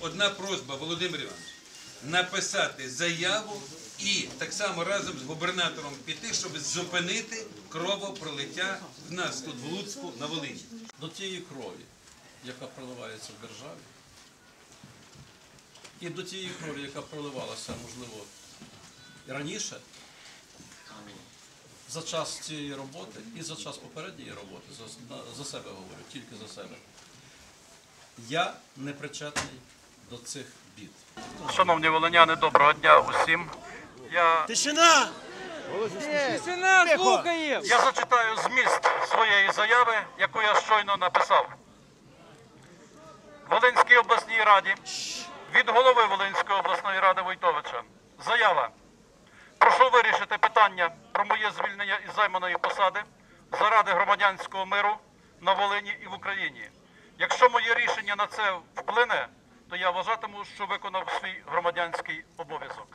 одна просьба, Володимир Іванович, написати заяву і так само разом з губернатором піти, щоб зупинити кровопролиття в нас тут в Луцьку на Волині. до тієї крові, яка проливається в державі, і до тієї крові, яка проливалася, можливо, раніше, за час цієї роботи і за час попередньої роботи, за, за себе говорю, тільки за себе. Я не причетний до цих бід. Шановні волиняни, доброго дня усім. Я, Тишина! Тишина, слухаємо! я зачитаю зміст своєї заяви, яку я щойно написав. Волинській обласній раді від голови Волинської обласної ради Войтовича. Заява. Прошу вирішити питання про моє звільнення із займаної посади заради громадянського миру на Волині і в Україні. Якщо моє рішення на це вплине, вважатиму, що виконав свій громадянський обов'язок.